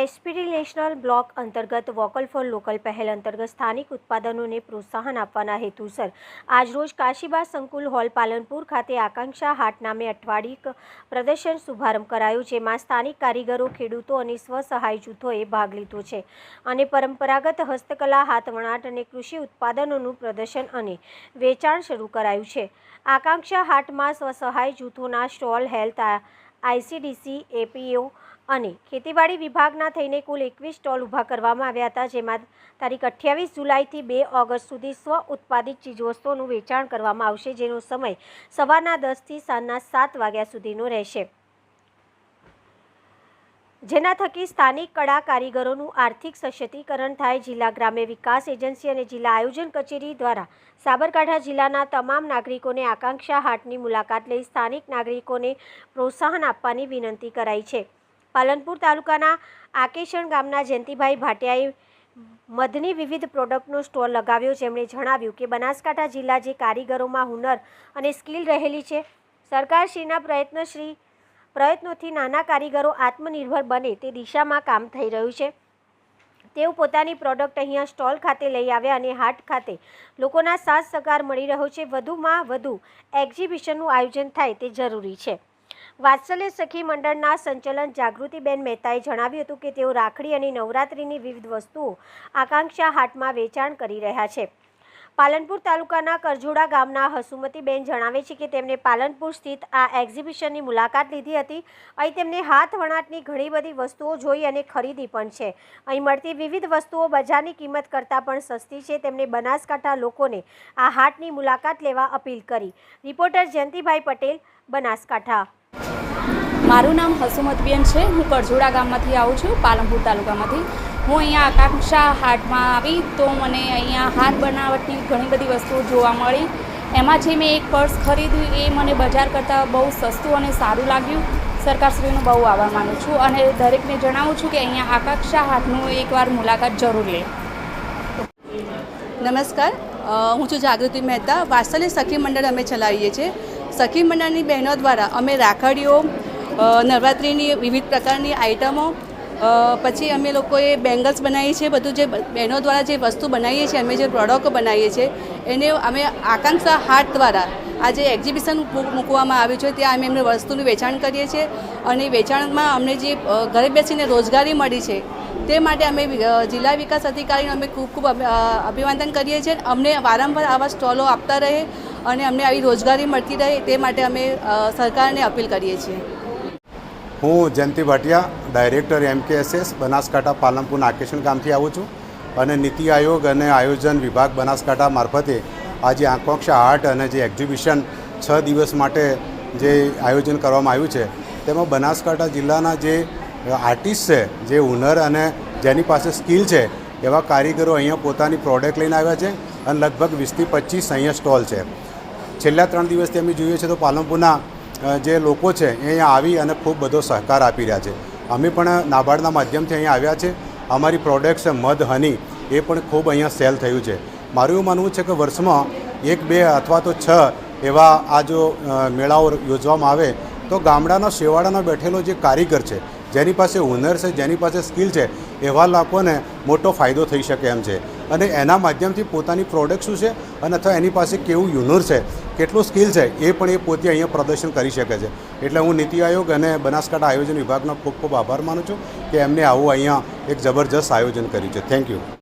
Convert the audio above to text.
Aspirational block અંતર્ગત vocal for local પહેલ અંતર્ગત સ્થાનિક ઉત્પાદનોને પ્રોત્સાહન આપવાના હેતુસર. આજરોજ કાશીબા સંકુલ હોલ પાલનપુર ખાતે આકાંક્ષા હાટ નામે અઠવાડિક પ્રદર્શન શુભારંભ કરાયો, જેમાં સ્થાનિક કારીગરો, ખેડૂતો અને સ્વસહાય જૂથોએ ભાગ લીધો છે. અને પરંપરાગત હસ્તકલા, હાથવણાટ અને કૃષિ ઉત્પાદનોનું પ્રદર્શન અને વેચાણ શરૂ કરાયું છે. આકાંક્ષા હાટમાં સ્વસહાય જૂથોના સ્ટોલ, હેલ્થ આઈસીડીસી એપીઓ અને ખેતીવાડી વિભાગના થઈને કુલ એકવીસ સ્ટોલ ઊભા કરવામાં આવ્યા હતા, જેમાં તારીખ અઠ્યાવીસ જુલાઈથી બે ઓગસ્ટ સુધી સ્વ ઉત્પાદિત ચીજવસ્તુઓનું વેચાણ કરવામાં આવશે, જેનો સમય સવારના દસથી સાંજના સાત વાગ્યા સુધીનો રહેશે. જેના થકી સ્થાનિક કળા કારીગરોનું આર્થિક સશક્તિકરણ થાય, જિલ્લા ગ્રામ્ય વિકાસ એજન્સી અને જિલ્લા આયોજન કચેરી દ્વારા સાબરકાંઠા જિલ્લાના તમામ નાગરિકોને આકાંક્ષા હાટની મુલાકાત લઈ સ્થાનિક નાગરિકોને પ્રોત્સાહન આપવાની વિનંતી કરાઈ છે. પાલનપુર તાલુકાના આકેશણ ગામના જયંતિભાઈ ભાટિયાએ મધની વિવિધ પ્રોડક્ટનો સ્ટોલ લગાવ્યો. જેમણે જણાવ્યું કે બનાસકાંઠા જિલ્લા જે કારીગરોમાં હુનર અને સ્કિલ રહેલી છે, સરકારશ્રીના પ્રયત્નશ્રી, પ્રયત્નોથી નાના કારીગરો આત્મનિર્ભર બને તે દિશામાં કામ થઈ રહ્યું છે. તેઓ પોતાની પ્રોડક્ટ અહીંયા સ્ટોલ ખાતે લઈ આવ્યા અને હાટ ખાતે લોકોના સાથ સહકાર મળી રહ્યો છે. વધુમાં વધુ એક્ઝિબિશનનું આયોજન થાય તે જરૂરી છે. વાત્સલ્ય સખી મંડળના સંચાલન જાગૃતિબેન મહેતાએ જણાવ્યું હતું કે તેઓ રાખડી અને નવરાત્રિની વિવિધ વસ્તુઓ આકાંક્ષા હાટમાં વેચાણ કરી રહ્યા છે. પાલનપુર તાલુકાના કરજોડા ગામના હસુમતીબેન જણાવે છે કે તેમણે પાલનપુર સ્થિત આ એક્ઝિબિશનની મુલાકાત લીધી હતી. અહીં તેમને હાથ વણાટની ઘણી બધી વસ્તુઓ જોઈ અને ખરીદી પણ છે. અહીં મળતી વિવિધ વસ્તુઓ બજારની કિંમત કરતાં પણ સસ્તી છે. તેમણે બનાસકાંઠા લોકોને આ હાટની મુલાકાત લેવા અપીલ કરી. રિપોર્ટર જયંતિભાઈ પટેલ, બનાસકાંઠા. મારું નામ હસુમતબેન છે. હું કરજોડા ગામમાંથી આવું છું, પાલનપુર તાલુકામાંથી. હું અહીંયા આકાંક્ષા હાટમાં આવી તો મને અહીંયા હાથ બનાવટની ઘણી બધી વસ્તુઓ જોવા મળી. એમાં જે મેં એક પર્સ ખરીદ્યું એ મને બજાર કરતાં બહુ સસ્તું અને સારું લાગ્યું. સરકારશ્રીનો બહુ આભાર માનું છું અને દરેકને જણાવું છું કે અહીંયા આકાંક્ષા હાટનું એકવાર મુલાકાત જરૂર લે. નમસ્કાર. હું છું જાગૃતિ મહેતા. વાત્સલ્ય સખી મંડળ અમે ચલાવીએ છીએ. સખી મંડળની બહેનો દ્વારા અમે રાખડીઓ નવરાત્રિની વિવિધ પ્રકારની આઇટમો પછી અમે લોકોએ બેંગલ્સ બનાવીએ છીએ, બધું જે બહેનો દ્વારા જે વસ્તુ બનાવીએ છીએ, અમે જે પ્રોડક્ટ બનાવીએ છીએ, એને અમે આકાંક્ષા હાટ દ્વારા આ જે એક્ઝિબિશન મૂક- મૂકવામાં આવ્યું છે, ત્યાં અમે એમને વસ્તુનું વેચાણ કરીએ છીએ અને વેચાણમાં અમને જે ઘરે બેસીને રોજગારી મળી છે, તે માટે અમે જિલ્લા વિકાસ અધિકારીને અમે ખૂબ ખૂબ અભિ- અભિવાદન કરીએ છીએ. અમને વારંવાર આવા સ્ટોલો આપતા રહે અને અમને આવી રોજગારી મળતી રહે તે માટે અમે સરકારને અપીલ કરીએ છીએ. હું જયંતિ ભાટિયા, ડાયરેક્ટર એમકેએસએસ, બનાસકાંઠા પાલનપુર નાકેશન ગામથી આવું છું અને નીતિ આયોગ અને આયોજન વિભાગ બનાસકાંઠા મારફતે આજે આકાંક્ષા આર્ટ અને જે એક્ઝિબિશન છ દિવસ માટે જે આયોજન કરવામાં આવ્યું છે, તેમાં બનાસકાંઠા જિલ્લાના જે આર્ટિસ્ટ છે, જે હુનર અને જેની પાસે સ્કિલ છે, એવા કારીગરો અહીંયા પોતાની પ્રોડક્ટ લઈને આવ્યા છે અને લગભગ વીસથી પચીસ અહીંયા સ્ટોલ છે. છેલ્લા ત્રણ દિવસથી અમે જોઈએ છીએ તો પાલનપુરના જે લોકો છે એ અહીંયા આવી અને ખૂબ બધો સહકાર આપી રહ્યા છે. અમે પણ નાબાર્ડના માધ્યમથી અહીંયા આવ્યા છે. અમારી પ્રોડક્ટ્સ મધ, હની, એ પણ ખૂબ અહીંયા સેલ થયું છે. મારું એવું માનવું છે કે વર્ષમાં એક, બે અથવા તો છ એવા આ જો મેળાઓ યોજવામાં આવે તો ગામડાનો શેવાડાનો બેઠેલો જે કારીગર છે, જેની પાસે હુનર છે, જેની પાસે સ્કિલ છે, એવા લોકોને મોટો ફાયદો થઈ શકે એમ છે. અને એના માધ્યમથી પોતાની પ્રોડક્ટ શું છે અને અથવા એની પાસે કેવું યુનર છે કેટલું સ્કિલ છે એ પણ એ પોતે અહીંયા પ્રદર્શન કરી શકે છે. એટલે હું નીતિ આયોગ અને બનાસકાંઠા આયોજન વિભાગનો ખૂબ ખૂબ આભાર માનું છું કે એમને આવું અહીંયા એક જબરજસ્ત આયોજન કર્યું છે. Thank you